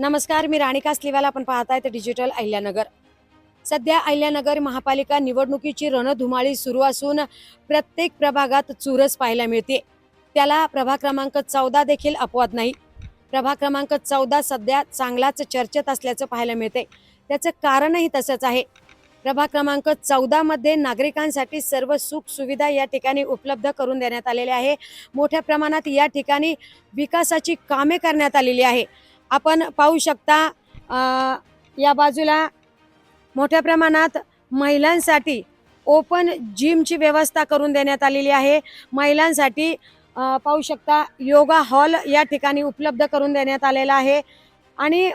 नमस्कार मी राणी कासलीवाला आपण पाहताय तर डिजिटल अहिल्यानगर. सध्या अहिल्यानगर महापालिका निवडणुकीची रणधुमाळी सुरू असून प्रत्येक प्रभागात चुरस पाहायला मिळते. त्याला प्रभाग क्रमांक चौदा देखील अपवाद नाही. प्रभाग क्रमांक चौदा सध्या चांगलाच चर्चेत असल्याचं पाहायला मिळते. त्याचं कारणही तसंच आहे. प्रभाग क्रमांक चौदामध्ये नागरिकांसाठी सर्व सुख सुविधा या ठिकाणी उपलब्ध करून देण्यात आलेल्या आहे. मोठ्या प्रमाणात या ठिकाणी विकासाची कामे करण्यात आलेली आहे. आपण पाहू शकता या बाजूला मोठ्या प्रमाणात महिलांसाठी ओपन जिमची व्यवस्था करून देण्यात आलेली आहे. महिलांसाठी पाहू शकता योगा हॉल या ठिकाणी उपलब्ध करून देण्यात आलेला आहे. आणि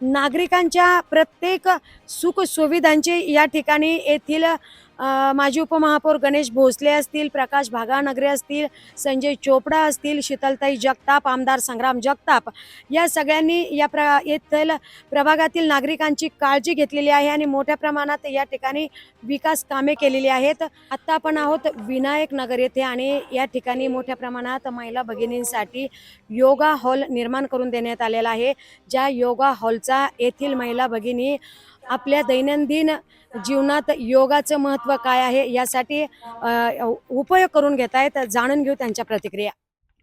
नागरिकांच्या प्रत्येक सुख सुविधांची या ठिकाणी येथील माजी उपमहापौर गणेश भोसले असतील प्रकाश भागानगरे असतील संजय चोपडा असतील शीतलताई जगताप आमदार संग्राम जगताप या सगळ्यांनी या प्र येथील प्रभागातील नागरिकांची काळजी घेतलेली आहे आणि मोठ्या प्रमाणात या ठिकाणी विकास कामे केलेली आहेत. आत्ता आपण आहोत विनायक नगर येथे आणि या ठिकाणी मोठ्या प्रमाणात महिला भगिनींसाठी योगा हॉल निर्माण करून देण्यात आलेला आहे. ज्या योगा हॉलचा येथील महिला भगिनी आपल्या दैनंदिन जीवनात योगाचं महत्त्व काय आहे यासाठी उपयोग करून घेत आहेत. जाणून घेऊ त्यांच्या प्रतिक्रिया.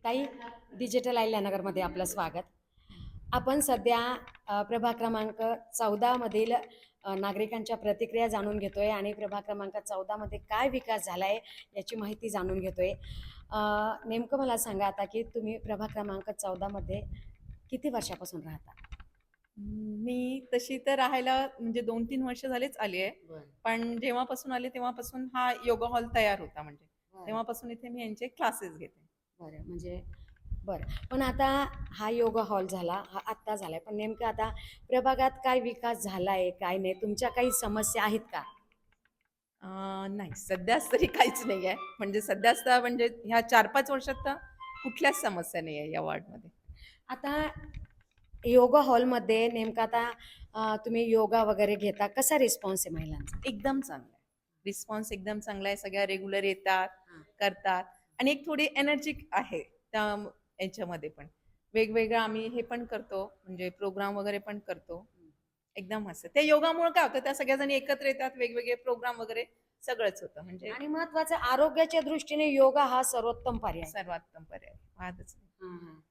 ताई डिजिटल आयल्यानगरमध्ये आपलं स्वागत. आपण सध्या प्रभाग क्रमांक चौदामधील नागरिकांच्या प्रतिक्रिया जाणून घेतोय आणि प्रभाग क्रमांक चौदामध्ये काय विकास झाला आहे याची माहिती जाणून घेतोय. नेमकं मला सांगा आता की तुम्ही प्रभाग क्रमांक चौदामध्ये किती वर्षापासून राहता? मी तशी तर राहायला म्हणजे दोन तीन वर्ष झालेच आली आहे. पण जेव्हापासून आले तेव्हापासून हा योगा हॉल तयार होता म्हणजे. तेव्हापासून इथे मी यांचे क्लासेस घेते. बरं म्हणजे बरं. पण आता हा योगा हॉल झाला हा आत्ता झालाय. पण नेमकं आता प्रभागात काय विकास झालाय काय नाही? तुमच्या काही समस्या आहेत का? नाही. सध्याच तरी काहीच नाही आहे. म्हणजे सध्याच तर म्हणजे ह्या चार पाच वर्षात तर कुठल्याच समस्या नाही आहे या वॉर्डमध्ये. आता योगा हॉलमध्ये नेमकं आता तुम्ही योगा वगैरे घेता कसा रिस्पॉन्स आहे महिलांचा? एकदम चांगला आहे. रिस्पॉन्स एकदम चांगला आहे. सगळ्या रेग्युलर येतात. करतात आणि एक थोडी एनर्जिक आहे त्या याच्यामध्ये पण. वेगवेगळं आम्ही हे पण करतो म्हणजे प्रोग्राम वगैरे पण करतो. एकदम मस्त त्या योगामुळे काय होतं त्या सगळ्या एकत्र येतात वेगवेगळे प्रोग्राम वगैरे सगळंच होतं. म्हणजे आणि महत्वाचं आरोग्याच्या दृष्टीने योगा हा सर्वोत्तम पर्याय. सर्वोत्तम पर्याय. वादच नाही.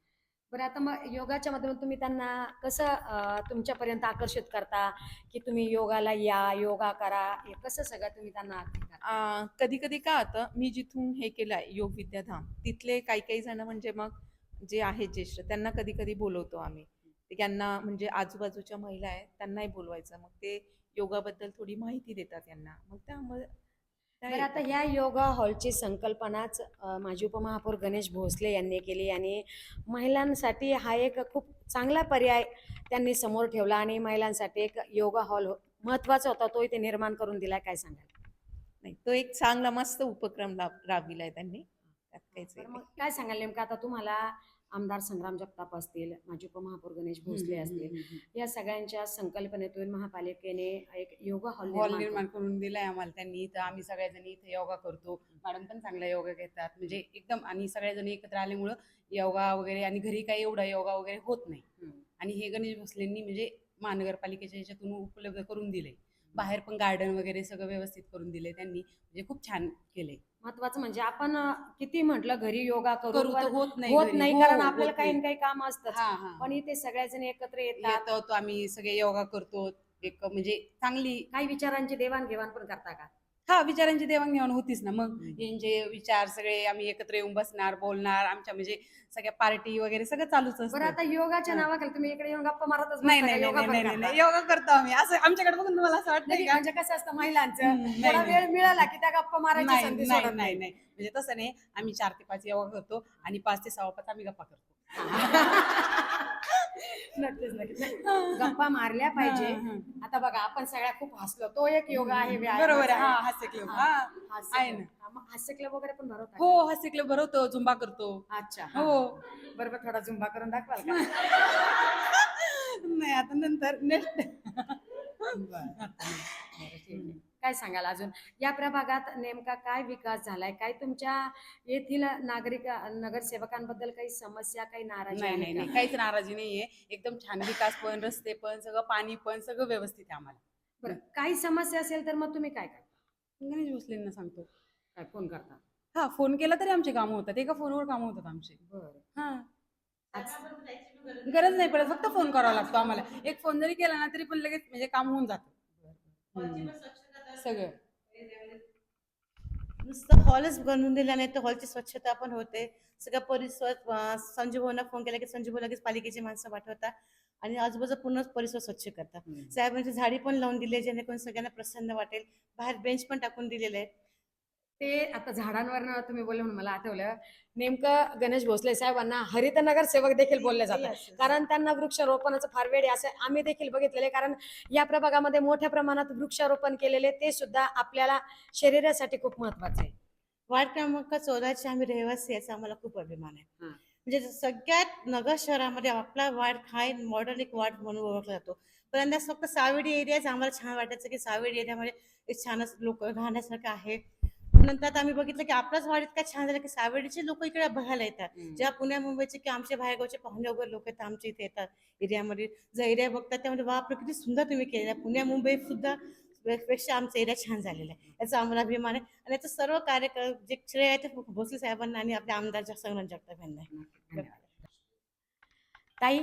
बरं आता मग योगाच्या माध्यमातून तुम्ही त्यांना कसं तुमच्यापर्यंत आकर्षित करता? की तुम्ही योगाला या योगा करा हे कसं सगळं तुम्ही त्यांना कधी कधी का होतं मी जिथून हे केलंय योग विद्याधाम तिथले काही काही जण म्हणजे मग जे आहेत ज्येष्ठ त्यांना कधी कधी बोलवतो आम्ही. त्यांना म्हणजे आजूबाजूच्या महिला आहेत त्यांनाही बोलवायचं. मग ते योगाबद्दल थोडी माहिती देतात त्यांना मग त्यामुळे त्या बरं आता येतात. या योगा हॉलची संकल्पनाच माजी उपमहापौर गणेश भोसले यांनी केली आणि महिलांसाठी हा एक खूप चांगला पर्याय त्यांनी समोर ठेवला आणि महिलांसाठी एक योगा हॉल महत्त्वाचा होता तो इथे निर्माण करून दिला काय सांगाल नाही तो एक चांगला मस्त उपक्रम राब- राबविलाय त्यांनी त्यात काहीच हे बरं, नाही. मग काय सांगाल नेमकं आता तुम्हाला आमदार संग्राम जगताप असतील माजी उपमहापौर गणेश भोसले असतील या सगळ्यांच्या संकल्पनेतून महापालिकेने एक योगा हॉल हॉल निर्माण करून दिलाय आम्हाला. त्यांनी तर आम्ही सगळ्याजणी इथे योगा करतो. मॅडम पण चांगला योगा घेतात. म्हणजे एकदम आणि सगळ्याजणी एकत्र आल्यामुळं योगा वगैरे आणि घरी काही एवढा योगा वगैरे होत नाही. आणि हे गणेश भोसलेंनी म्हणजे महानगरपालिकेच्या ह्याच्यातून उपलब्ध करून दिले बाहेर पण गार्डन वगैरे सगळं व्यवस्थित करून दिले त्यांनी. म्हणजे खूप छान केले महत्वाचं म्हणजे आपण किती म्हटलं घरी योगा करू तर होत नाही होत घरी. नाही हो, कारण होत आपल्याला काही ना नाही. काही काम असतं हा हा. पण इथे सगळ्याजण एकत्र येतात. येतो तो आम्ही सगळे योगा करतो. एक म्हणजे चांगली काही विचारांची देवाणघेवाण पण करता का? हा विचारांची देवाणघेवाण होतीच ना मग. यांचे विचार सगळे आम्ही एकत्र येऊन बसणार बोलणार आमच्या म्हणजे सगळ्या पार्टी वगैरे सगळं चालूच बरं असतं आता योगाच्या. नावाखाली तुम्ही इकडे येऊन गप्पा मारतच नाही नाही? नाही योगा नाही पण नाही करता? नाही योगा करतो आम्ही असं आमच्याकडे बघून तुम्हाला असं वाटतं का म्हणजे कसं असतं महिलांचं हम्म, नाही, थोडा नाही. वेळ मिळाला की त्या गप्पा मारायची नाही संधी नाही सोडत नाही नाही म्हणजे तसं नाही आम्ही चार ते पाच योगा करतो आणि पाच ते सहा पाच आम्ही गप्पा करतो नक्कीच नक्कीच गप्पा मारल्या पाहिजे. आता बघा आपण सगळ्या खूप हसलो तो एक योगा आहे बरोबर आहे हा. हास्य क्लब हा. आहे. ना. हा, मग हास्य क्लब वगैरे पण भरवता? हो हास्य क्लब भरवतो झुंबा करतो अच्छा हा. हो बरोबर थोडा झुंबा करून दाखवाल का नाही आता नंतर नेक्स्ट काय सांगाल अजून? या प्रभागात नेमका काय विकास झालाय? काय तुमच्या येथील नागरिक नगरसेवकांबद्दल काही समस्या काही नाराजी नाही नाही? नाही. काहीच नाराजी नाहीये. एकदम छान विकास पण रस्ते पण सगळं पाणी पण सगळं व्यवस्थित आहे आम्हाला. बरं काही समस्या असेल तर मग तुम्ही काय करता? गणेश भोसलेंना सांगतो. काय फोन करता? हा फोन केला तरी आमचे कामं होतात. एका फोनवर कामं होतात आमचे. बरं. हा. गरज नाही पडत. फक्त फोन करावा लागतो आम्हाला. एक फोन जरी केला ना तरी पण लगेच म्हणजे काम होऊन जातं. सगळं. नुसतं हॉलच बनवून दिला नाही तर हॉलची स्वच्छता पण होते. सगळं परिसर संजू भाऊंना फोन केला की संजू भाऊ लगेच पालिकेची माणसं पाठवतात आणि आजूबाजू पूर्ण परिसर स्वच्छ करतात साहेबांची झाडी पण लावून दिली जेणेकरून सगळ्यांना प्रसन्न वाटेल. बाहेर बेंच पण टाकून दिलेले आहेत ते आता झाडांवर तुम्ही बोलले म्हणून मला आठवलं. नेमकं गणेश भोसले साहेबांना हरित नगरसेवक देखील बोलले जातात. कारण त्यांना वृक्षारोपणाचं फार वेळ आहे असं आम्ही देखील बघितलेले कारण या प्रभागामध्ये मोठ्या प्रमाणात वृक्षारोपण केलेले ते सुद्धा आपल्याला शरीरासाठी खूप महत्वाचं आहे. वार्ड क्रमांक चौदाचे आम्ही रहिवासी याचा आम्हाला खूप अभिमान आहे. म्हणजे सगळ्यात नगर शहरामध्ये आपला वार्ड हा मॉडर्न एक वार्ड म्हणून ओळखला जातो. पहिल्यांदा फक्त सावेडी एरियाच आम्हाला छान वाटायचं की सावेडी एरियामध्ये एक छानच लोक राहण्यासारखं आहे. नंतर आता आम्ही बघितलं की आपलाच वार्ड इतका छान झाला की सावेडीचे लोक इकडे बघायला येतात. ज्या पुण्या मुंबईचे की आमच्या बाहेरगावचे पाहुणे वगैरे लोक आहेत आमच्या इथे येतात एरियामध्ये जर एरिया बघतात त्यामध्ये बापरे किती सुंदर तुम्ही केलेलं पुण्या मुंबई सुद्धा पेक्षा आमचा एरिया छान झालेला आहे. याचा आम्हाला अभिमान आहे. आणि याचं सर्व कार्य कर- जे श्रेय आहे ते भोसले साहेबांना आणि आपल्या आमदार संग्राम जगताप यांना. आहे. ताई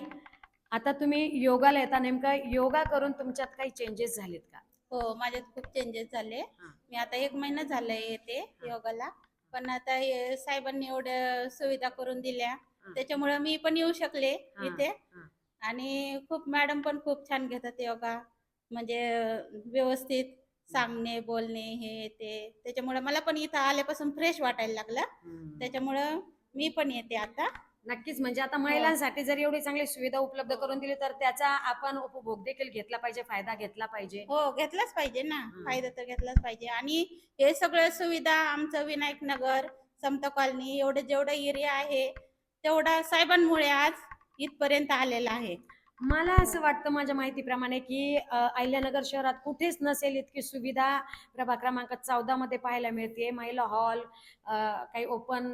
आता तुम्ही योगाला येता. नेमकं योगा करून तुमच्यात काही चेंजेस झालेत का? हो माझ्यात खूप चेंजेस झाले. मी आता एक महिना झालाय येते योगाला. पण आता हे साहेबांनी एवढ्या सुविधा करून दिल्या. त्याच्यामुळे मी पण येऊ शकले इथे. आणि खूप मॅडम पण खूप छान घेतात योगा. म्हणजे व्यवस्थित सांगणे बोलणे हे ते. त्याच्यामुळे मला पण इथं आल्यापासून फ्रेश वाटायला लागलं. त्याच्यामुळं मी पण येते आता. नक्कीच. म्हणजे आता महिलांसाठी जर एवढी चांगली सुविधा उपलब्ध करून दिली तर त्याचा आपण उपभोग देखील घेतला पाहिजे फायदा घेतला पाहिजे. हो घेतलाच पाहिजे ना. फायदा तर घेतलाच पाहिजे. आणि हे सगळं सुविधा आमचं विनायक नगर समता कॉलनी एवढे जेवढा एरिया आहे तेवढा साहेबांमुळे आज इथपर्यंत आलेला आहे. मला असं वाटतं माझ्या माहितीप्रमाणे की अहिल्यानगर शहरात कुठेच नसेल इतकी सुविधा. प्रभाग क्रमांक चौदा मध्ये पाहायला मिळते. महिला हॉल काही ओपन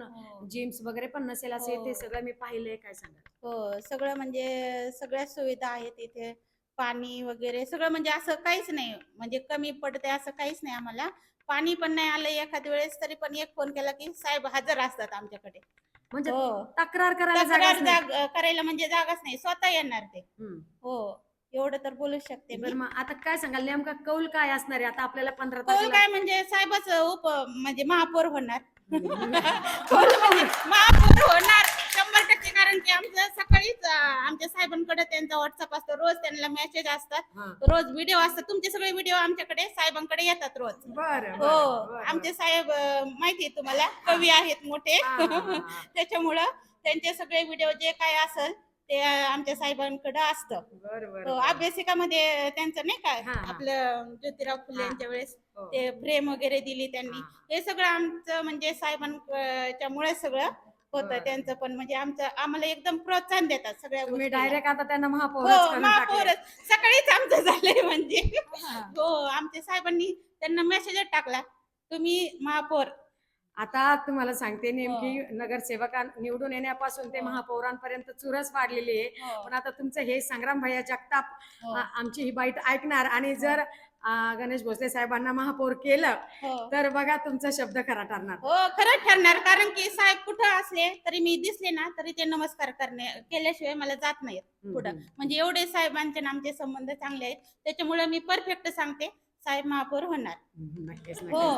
जिम्स वगैरे पण नसेल असे. हो. ते सगळं मी पाहिलंय. काय सांगा हो. सगळं म्हणजे सगळ्या सुविधा आहेत इथे. पाणी वगैरे सगळं म्हणजे असं काहीच नाही. म्हणजे कमी पडते असं काहीच नाही आम्हाला. पाणी पण नाही आलं एखाद्या वेळेस तरी पण एक फोन केला की साहेब हजर असतात आमच्याकडे. म्हणजे हो. तक्रार करायला तक्रार जागाच नाही. जाग- करायला म्हणजे जागाच नाही. स्वतः येणार ते. हम्म. हो. एवढं तर बोलू शकते मी. बरं मग आता काय सांगाल? नेमका कौल काय असणार आहे? आता आपल्याला पंधरा कौल तारखेला काय म्हणजे साहेबच उप म्हणजे महापौर होणार. कौल म्हणजे महापौर होणार. शंभर टक्के कारण की आमचं सकाळीच अं, आमच्या साहेबांकडे त्यांचा व्हॉट्सअप असतो रोज त्यांना मेसेज असतात. रोज व्हिडिओ असतात तुमचे सगळे व्हिडिओ आमच्याकडे साहेबांकडे येतात रोज बरं हो. आमचे साहेब अं, माहिती आहे तुम्हाला कवी आहेत मोठे. त्याच्यामुळं त्यांचे सगळे व्हिडिओ जे काय असेल ते अं, आमच्या साहेबांकडे असतं हो. अभ्यासिकामध्ये त्यांचं नाही काय हा, हा. आपलं ज्योतिराव फुले. यांच्या वेळेस हो. ते फ्रेम वगैरे दिली त्यांनी हा. हे सगळं आमचं म्हणजे साहेबांच्या मुळे सगळं होतं बरं. त्यांचं पण म्हणजे आमचं आम्हाला एकदम प्रोत्साहन देतात सगळ्या तुम्ही गोष्टीला. डायरेक्ट आता त्यांना महापौर हो महापौरच. सकाळीच आमचं झालंय म्हणजे. हो. आमच्या साहेबांनी त्यांना मेसेजच टाकला तुम्ही महापौर. आता तुम्हाला सांगते नेमकी नगरसेवका निवडून येण्यापासून ते हो. महापौरांपर्यंत चुरस वाढलेली आहे. हो, पण आता तुमचं हे संग्राम भैया जगताप हो, आ- आमची ही बाईट ऐकणार आणि जर गणेश भोसले साहेबांना महापौर केलं. हो. तर बघा तुमचा शब्द खरा ठरणार. हो खरंच ठरणार. कारण की साहेब कुठं असले तरी मी दिसले ना तरी ते नमस्कार करणे केल्याशिवाय मला जात नाहीत पुढं. म्हणजे एवढे साहेबांचे आमचे संबंध चांगले आहेत. त्याच्यामुळे मी परफेक्ट सांगते साहेब महापौर होणार. नक्कीच हो.